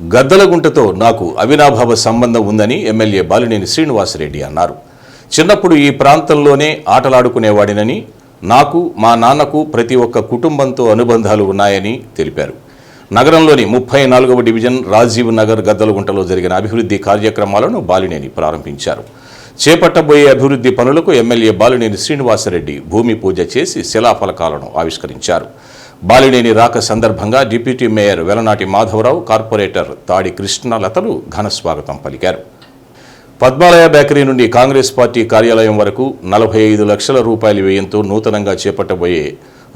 గద్దలగుంటతో నాకు అవినాభావ సంబంధం ఉందని ఎమ్మెల్యే బాలినేని శ్రీనివాసరెడ్డి అన్నారు. చిన్నప్పుడు ఈ ప్రాంతంలోనే ఆటలాడుకునేవాడినని నాకు మా నాన్నకు ప్రతి ఒక్క కుటుంబంతో అనుబంధాలు ఉన్నాయని తెలిపారు. నగరంలోని ముప్పై నాలుగవ డివిజన్ రాజీవ్ నగర్ గద్దలగుంటలో జరిగిన అభివృద్ధి కార్యక్రమాలను బాలినేని ప్రారంభించారు. చేపట్టబోయే అభివృద్ధి పనులకు ఎమ్మెల్యే బాలినేని శ్రీనివాసరెడ్డి భూమి పూజ చేసి శిలాఫలకాలను ఆవిష్కరించారు. బాలినేని రాక సందర్భంగా deputy mayor Velanati Madhavarao corporator Tadi కృష్ణలతలు ఘన స్వాగతం పలికారు. పద్మాలయ బేకరీ నుండి కాంగ్రెస్ పార్టీ కార్యాలయం వరకు నలభై ఐదు లక్షల రూపాయల వ్యయంతో నూతనంగా చేపట్టబోయే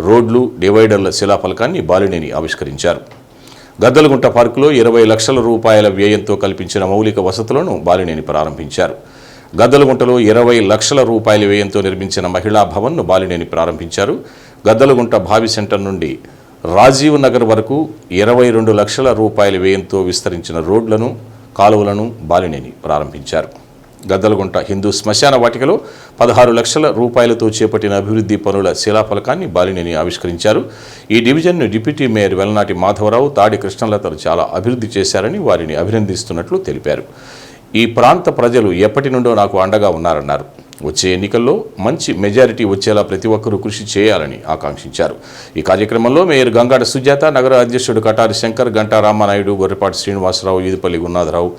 రోడ్లు డివైడర్ల శిలాఫలకాన్ని బాలినేని ఆవిష్కరించారు. గద్దలగుంట పార్కులో ఇరవై లక్షల రూపాయల వ్యయంతో కల్పించిన మౌలిక వసతులను బాలినేని ప్రారంభించారు. గద్దలగుంటలో ఇరవై లక్షల రూపాయల వ్యయంతో నిర్మించిన మహిళా భవన్ను బాలినేని ప్రారంభించారు. గద్దలగుంట భావి సెంటర్ నుండి రాజీవ్ నగర్ వరకు ఇరవై రెండు లక్షల రూపాయల వ్యయంతో విస్తరించిన రోడ్లను కాలువలను బాలినేని ప్రారంభించారు. గద్దలగుంట హిందూ శ్మశాన వాటికలో పదహారు లక్షల రూపాయలతో చేపట్టిన అభివృద్ధి పనుల శిలాఫలకాన్ని బాలినేని ఆవిష్కరించారు. ఈ డివిజన్ను డిప్యూటీ మేయర్ వెలనాటి మాధవరావు తాడి కృష్ణలతలు చాలా అభివృద్ధి చేశారని వారిని అభినందిస్తున్నట్లు తెలిపారు. ఈ ప్రాంత ప్రజలు ఎప్పటి నుండో నాకు అండగా ఉన్నారన్నారు. వచ్చే ఎన్నికల్లో మంచి మెజారిటీ వచ్చేలా ప్రతి ఒక్కరూ కృషి చేయాలని ఆకాంక్షించారు. ఈ కార్యక్రమంలో మేయర్ గంగాడ సుజాత నగర అధ్యక్షుడు కటారి శంకర్ గంటా రామానాయుడు గొర్రెపాటి శ్రీనివాసరావు ఈదుపల్లి గున్నాథరావు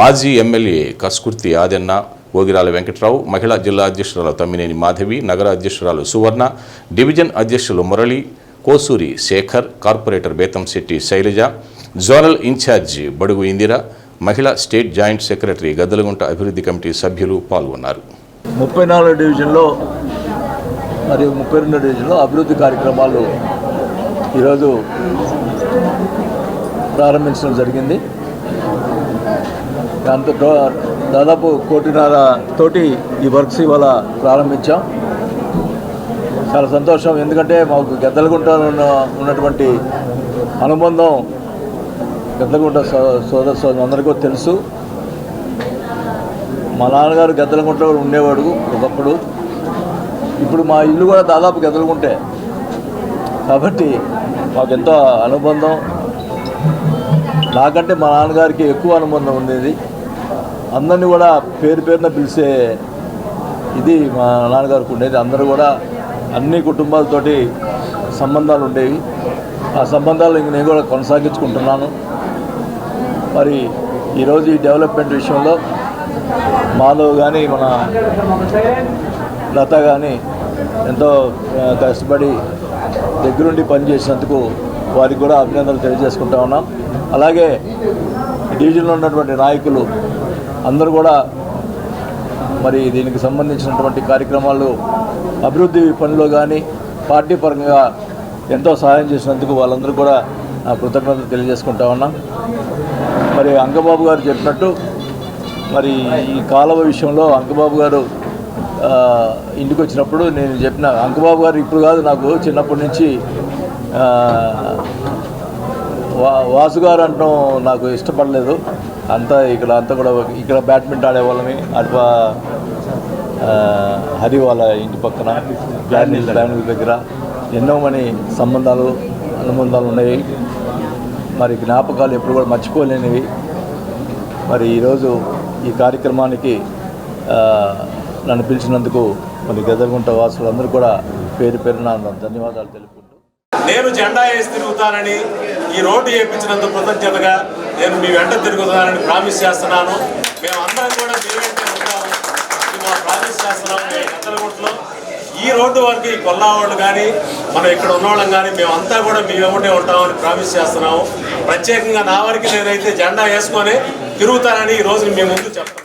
మాజీ ఎమ్మెల్యే కస్కుర్తి ఆదెన్న ఓగిరాల వెంకట్రావు మహిళా జిల్లా అధ్యక్షురాలు తమ్మినేని మాధవి నగర అధ్యక్షురాలు సువర్ణ డివిజన్ అధ్యక్షులు Murali Kosuri Shekhar corporator Bethamsetti Sailaja zonal in charge Budugu Indira మహిళా స్టేట్ జాయింట్ సెక్రటరీ గద్దలగుంట అభివృద్ధి కమిటీ సభ్యులు పాల్గొన్నారు. ముప్పై నాలుగు డివిజన్లో మరియు ముప్పై రెండు డివిజన్లో అభివృద్ధి కార్యక్రమాలు ఈరోజు ప్రారంభించడం జరిగింది. దాంతో దాదాపు కోటిన్నర తోటి ఈ వర్క్స్ ఇవాళ ప్రారంభించాం. చాలా సంతోషం. ఎందుకంటే మాకు గద్దలగుంటలో ఉన్నటువంటి అనుబంధం గద్దలగుంట సో- సోదర సోదరులందరికీ తెలుసు. మా నాన్నగారు గద్దలగుంటలో ఉండేవాడు ఒకప్పుడు. ఇప్పుడు మా ఇల్లు కూడా దాదాపు గద్దలగుంటే కాబట్టి మాకు ఎంతో అనుబంధం. నాకంటే మా నాన్నగారికి ఎక్కువ అనుబంధం ఉండేది. అందరినీ కూడా పేరు పేరున పిలిచే ఇది మా నాన్నగారికి ఉండేది. అందరూ కూడా అన్ని కుటుంబాలతోటి సంబంధాలు ఉండేవి. ఆ సంబంధాలు ఇంక నేను కూడా కొనసాగించుకుంటున్నాను. మరి ఈరోజు ఈ డెవలప్మెంట్ విషయంలో మాధవ్ కానీ మన లత కానీ ఎంతో కష్టపడి దగ్గరుండి పనిచేసినందుకు వారికి కూడా అభినందనలు తెలియజేసుకుంటా ఉన్నాం. అలాగే డివిజన్లో ఉన్నటువంటి నాయకులు అందరూ కూడా మరి దీనికి సంబంధించినటువంటి కార్యక్రమాలు అభివృద్ధి పనిలో కానీ పార్టీ పరంగా ఎంతో సహాయం చేసినందుకు వాళ్ళందరూ కూడా కృతజ్ఞతలు తెలియజేసుకుంటా ఉన్నాం. మరి అంకబాబు గారు చెప్పినట్టు మరి ఈ కాలువ విషయంలో అంకబాబు గారు ఇంటికి వచ్చినప్పుడు నేను చెప్పిన అంకబాబు గారు ఇప్పుడు కాదు నాకు చిన్నప్పటి నుంచి వా వాసు గారు అంటాం నాకు ఇష్టపడలేదు. అంతా ఇక్కడ అంతా కూడా ఇక్కడ బ్యాడ్మింటన్ ఆడేవాళ్ళని అటు హరి వాళ్ళ ఇంటి పక్కన ప్లానింగ్ ప్లానింగ్ దగ్గర ఎన్నో మని సంబంధాలు అనుబంధాలు ఉన్నాయి. మరి జ్ఞాపకాలు ఎప్పుడు కూడా మర్చిపోలేనివి. మరి ఈరోజు ఈ కార్యక్రమానికి నన్ను పిలిచినందుకు మరి గదరగుంట వాసులందరూ కూడా పేరు పేరున ధన్యవాదాలు తెలుపుకుంటూ. నేను జెండా వేసి తిరుగుతానని ఈ రోడ్డు వేయించినందుకు కృతజ్ఞతగా నేను మీ వెంట తిరుగుతానని ప్రామిస్ చేస్తున్నాను. మేము కూడా మీ వెంట మా ప్రామిస్ చేస్తున్నాము ఈ రోడ్డు వరకు ఈ కొల్లావాళ్ళు కానీ మనం ఇక్కడ ఉన్నవాళ్ళం కానీ మేమంతా కూడా మీ వెంటే ఉంటామని ప్రామిస్ చేస్తున్నాము. ప్రత్యేకంగా నా వరకు నేనైతే జెండా వేసుకొని తిరుగుతానని ఈ రోజు మీ ముందు చెప్తున్నాను